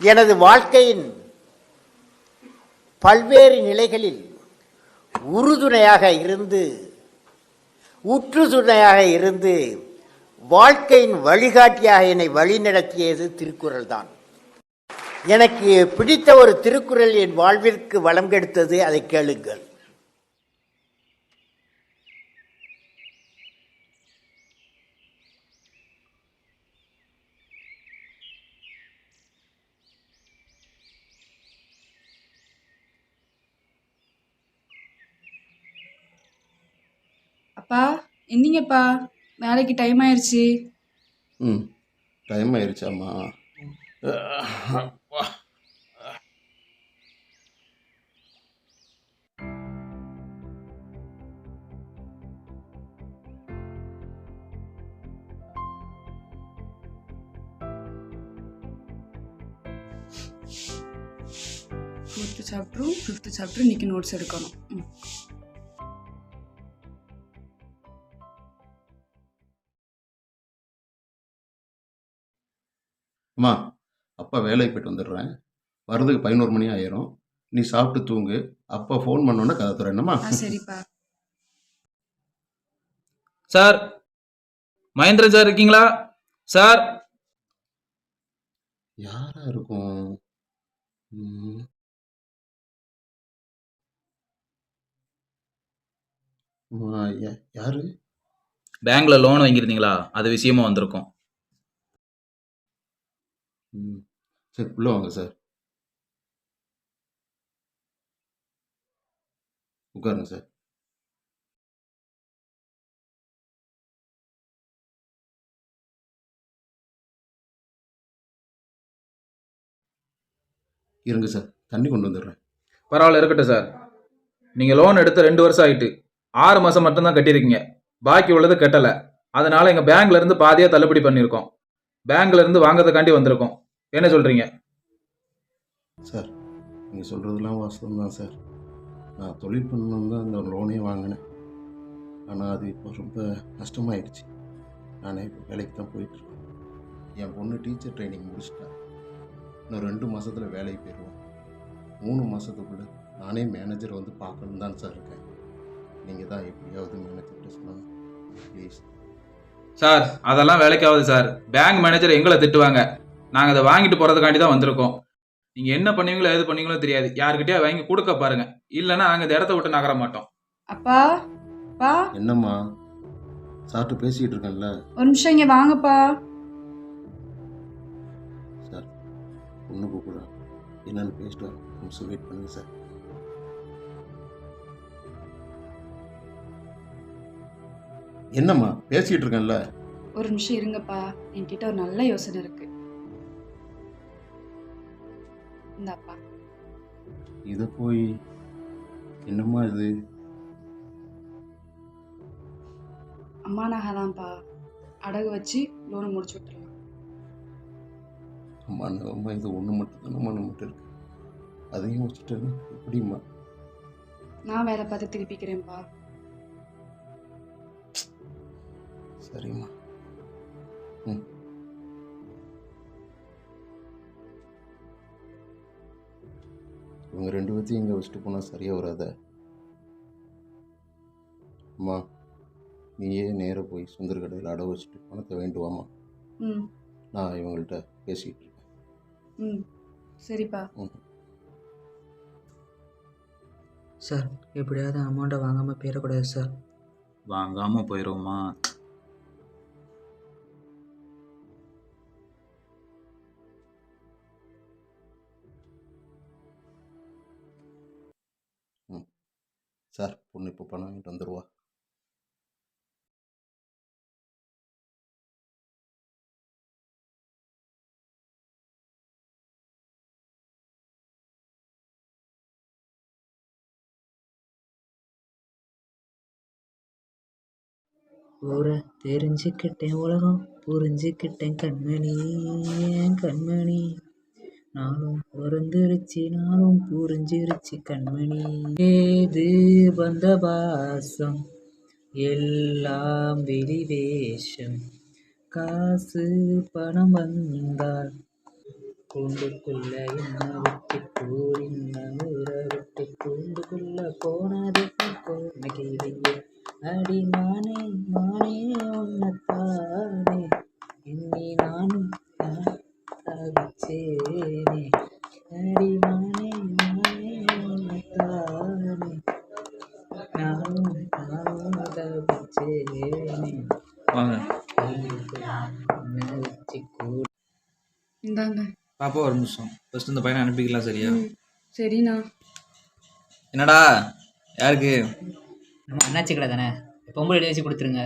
எனது வாழ்க்கையின் பல்வேறு நிலைகளில் உறுதுணையாக இருந்து உற்றுதுணையாக இருந்து வாழ்க்கையின் வழிகாட்டியாக என்னை வழிநடத்தியது திருக்குறள் தான் எனக்கு பிடித்த ஒரு திருக்குறள் என் வாழ்விற்கு வளம் கெடுத்தது அதை கேளுங்கள். அப்பா எந்திங்கப்பா வேலைக்கு டைம் ஆயிடுச்சு ம் டைம் ஆயிடுச்சாம்மா. ஃபோர்த்து சாப்டரும் ஃபிஃப்த்து சாப்டரும் இன்னைக்கு நோட்ஸ் எடுக்கணும். ம். அப்பா வேலைக்கு போயிட்டு வந்துடுறேன். வர்றதுக்கு பதினோரு மணி ஆயிரும். நீ சாப்பிட்டு தூங்கு. அப்பா ஃபோன் பண்ணோன்னே கதை துறேன்னம்மா ஆ சரிப்பா. சார் மகேந்திரன் சார் இருக்கீங்களா? சார். யாரா இருக்கும்? ம். அம்மா, யா- யாரு? பேங்க்ல லோன் வாங்கியிருந்தீங்களா? அது விஷயமா வந்திருக்கோம். ம். சரி உள்ளே வாங்க சார் உட்காருங்க சார் இருங்க சார் தண்ணி கொண்டு வந்துடுறேன். பரவாயில்ல இருக்கட்டும் சார் நீங்கள் லோன் எடுத்து ரெண்டு வருஷம் ஆயிட்டு ஆறு மாதம் மட்டும்தான் கட்டியிருக்கீங்க. பாக்கி உள்ளது கட்டலை. அதனால் எங்கள் பேங்க்லேருந்து பாதியாக தள்ளுபடி பண்ணியிருக்கோம். பேங்க்லேருந்து வாங்கிறதுக்காண்டி வாங்குறதுக்காண்டி வந்திருக்கோம். என்ன சொல்றீங்க? சார் நீங்கள் சொல்கிறதெல்லாம் வாஸ்தவம் தான் சார். நான் தொழில் பண்ணணும் தான் இந்த லோனே வாங்கினேன். ஆனால் அது இப்போ ரொம்ப நஷ்டமாயிடுச்சு. நானே இப்போ வேலைக்கு தான் போயிட்டுருக்கேன். என் பொண்ணு டீச்சர் ட்ரைனிங் முடிச்சிட்டா. இன்னும் ரெண்டு மாதத்தில் வேலைக்கு போயிடுவோம் மூணு மாதத்துக்குள்ளே நானே மேனேஜர் வந்து பார்க்கணும் தான் சார் இருக்கேன். நீங்கள் தான் எப்படியாவது மேனேஜர்கிட்ட சொல்லணும். ப்ளீஸ் சார் அதெல்லாம் வேலைக்காவது சார். பேங்க் மேனேஜர் எங்களை திட்டுவாங்க. நாங்கள் அதை வாங்கிட்டு போகிறதுக்காண்டி தான் வந்திருக்கோம். நீங்கள் என்ன பண்ணுவீங்களோ எது பண்ணுவீங்களோ தெரியாது. யாருக்கிட்டயா வாங்கி கொடுக்க பாருங்க. இல்லைன்னா நாங்கள் இந்த இடத்த விட்டு நகர மாட்டோம். அப்பா அப்பா என்னம்மா? சார்ட்டு பேசிக்கிட்டு இருக்கேன்ல. ஒரு நிமிஷம் இங்கே வாங்கப்பா. சார் பொண்ணு கூப்பிடுறேன் என்னன்னு பேசிட்டு வரேன் ஒரு நிமிஷம் வெயிட் பண்ணுங்க சார். என்னம்மா? பேசிக்கிட்டு இருக்கேன்ல. ஒரு நிமிஷம் இருங்கப்பா. என்கிட்ட ஒரு நல்ல யோசனை இருக்கு. இந்தாப்பா. இதை போய் என்னம்மா இது? அம்மா நகை தான்ப்பா அடகு வச்சு லோனை முடிச்சு விட்டுறலாம் அம்மா அம்மா இது ஒன்று மட்டும் தானம்மா நம்மகிட்ட இருக்கு. அதையும் வச்சுட்டேன்னா எப்படிம்மா நான் வேலை பார்த்து திருப்பிக்கிறேன்ப்பா. சரிம்மா. ம். இவங்க ரெண்டு பேர்த்தையும் இங்கே வச்சுட்டு போனால் சரியாக வராத? அம்மா நீயே நேராக போய் சுந்தர் கடையில் அடை வச்சுட்டு பணத்தை வேண்டுவாம்மா ம். நான் இவங்கள்ட்ட பேசிகிட்டு இருக்கேன். ம். சரிப்பா. ம். சார் எப்படியாவது அமௌண்ட்டை வாங்காமல் போயிடக்கூடாது சார். வாங்காமல் போயிடுவோமா சார் பொண்ணு இப்போ பணம் வாங்கிட்டு வந்துடுவா ஊரை தெரிஞ்சுக்கிட்டேன் உலகம் புரிஞ்சுக்கிட்டேன் கண்மணி கண்மணி? நானும் பிறந்துருச்சு நானும் புரிஞ்சிருச்சு கண்மணி. ஏது வந்த பாசம்? எல்லாம் வெளிவேஷம். காசு பணம் வந்தால் கூண்டுக்குள்ள என்ன விட்டு கூறின ஊற விட்டு கூண்டுக்குள்ள போனது? கோணகிரியே பாப்பா ஒரு நிமிஷம். ஃபர்ஸ்ட் இந்த பையனை அனுப்பிக்கலாம் சரியா? சரிண்ணா. என்னடா? யாருக்கு? நம்ம அண்ணாச்சி கடை தானே பொம்பளை எழுதி வச்சு கொடுத்துருங்க.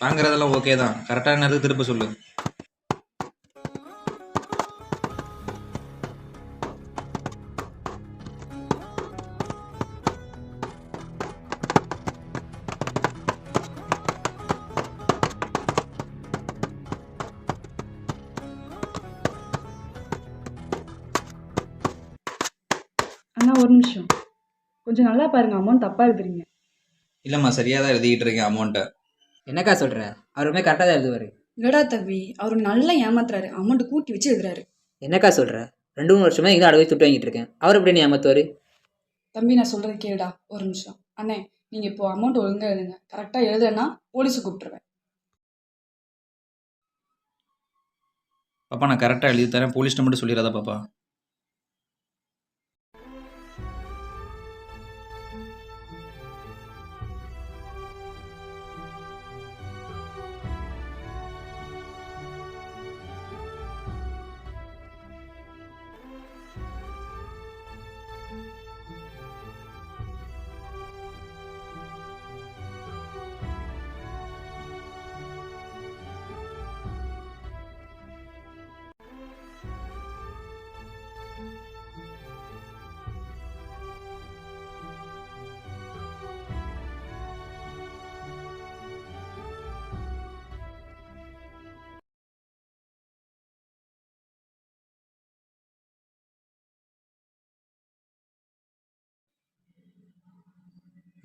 வாங்குறதெல்லாம் ஓகே தான். கரெக்டான நேரத்துக்கு திருப்ப சொல்லு. அண்ணா ஒரு நிமிஷம். கொஞ்சம் நல்லா பாருங்க அமௌண்ட் தப்பாக எழுதுறீங்க. இல்லைம்மா சரியாக தான் எழுதிக்கிட்டு இருக்கேன் அமௌண்ட்டை என்னக்கா சொல்கிற அவருமே கரெக்டாக தான் எழுதுவார். இல்லடா தம்பி அவர் நல்லா ஏமாத்துறாரு. அமௌண்ட் கூட்டி வச்சு எழுதுறாரு. என்னக்கா சொல்கிற ரெண்டு மூணு வருஷமா இங்கே அடவை துட்டு வாங்கிட்டு இருக்கேன். அவர் எப்படி நீ ஏமாத்துவார்? தம்பி நான் சொல்றது கேளுடா. ஒரு நிமிஷம். அண்ணே நீங்கள் இப்போ அமௌண்ட் ஒழுங்கா எழுதுங்க. கரெக்டாக எழுதுனா போலீஸை கூப்பிட்டுருவேன். பாப்பா நான் கரெக்டாக எழுதி தரேன் போலீஸ் மட்டும் சொல்லிடாதா பாப்பா.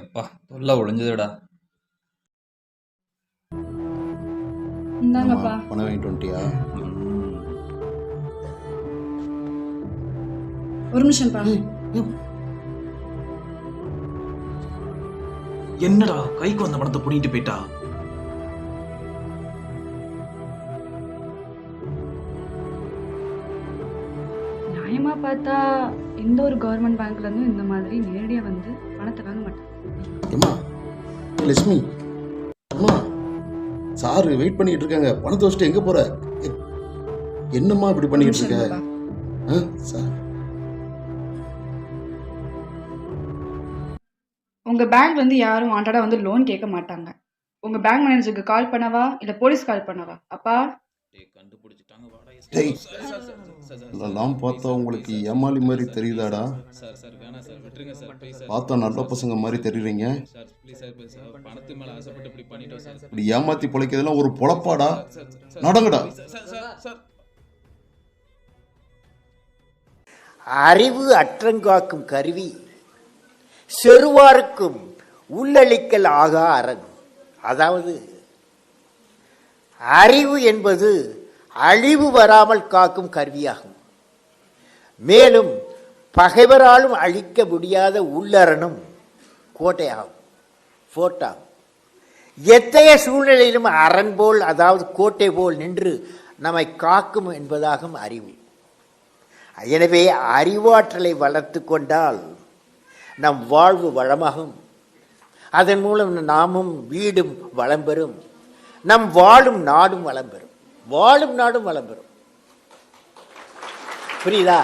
எப்பா தொல்லை ஒழிஞ்சதுடா. இந்தாங்கப்பா. பணம் வாங்கிட்டு வந்துட்டியா? ஒரு நிமிஷம்ப்பா. என்னடா கைக்கு வந்த பணத்தை புடிங்கிட்டு போயிட்டா? நியாயமாக பார்த்தா எந்த ஒரு கவர்மெண்ட் பேங்க்லேருந்தும் இந்த மாதிரி நேரடியாக வந்து பணத்தை வாங்க மாட்டாங்க. ஏம்மா லட்சுமி அம்மா சார் வெயிட் பண்ணிட்டு இருக்காங்க. பணத்தை வச்சுட்டு எங்கே போற? என்னம்மா இப்படி பண்ணிட்டு இருக்க. ஆ சார். உங்கள் பேங்க்லேருந்து யாரும் வாண்டடாக வந்து லோன் கேட்க மாட்டாங்க. உங்கள் பேங்க் மேனேஜருக்கு கால் பண்ணவா? இல்லை போலீஸ் கால் பண்ணவா? அப்பா. கண்டுபிடிச்சிட்டாங்க டேய். இதெல்லாம் பார்த்தா உங்களுக்கு ஏமாளி மாதிரி தெரியுதாடா? சார் சார் வேணாம் சார் விட்டுருங்க சார் ப்ளீஸ் சார் பார்த்தா நல்ல பசங்க மாதிரி தெரியுறீங்க. Sir please sir please sir பணத்து மேலே ஆசைப்பட்டு இப்படி பண்ணிட்டோம் சார் இப்படி ஏமாத்தி பிழைக்கிறதெல்லாம் ஒரு பொழப்பாடா? நடங்கடா. அறிவு அற்றங்காக்கும் கருவி செருவாருக்கும் உள்ளளிக்கல் ஆகா அரண் அதாவது அறிவு என்பது அழிவு வராமல் காக்கும் கருவியாகும். மேலும் பகைவராலும் அழிக்க முடியாத உள்ளரணும் கோட்டையாகும் ஃபோர்ட்டாகும். எத்தகைய சூழ்நிலையிலும் அரண் போல் அதாவது கோட்டை போல் நின்று நம்மை காக்கும் என்பதாகும் அறிவு. எனவே அறிவாற்றலை வளர்த்து கொண்டால் நம் வாழ்வு வளமாகும். அதன் மூலம் நாமும் வீடும் வளம் பெறும். நம் வாழும் நாடும் வளம் பெறும். வாழும் நாடும் வளம் பெறும். புரியுதா?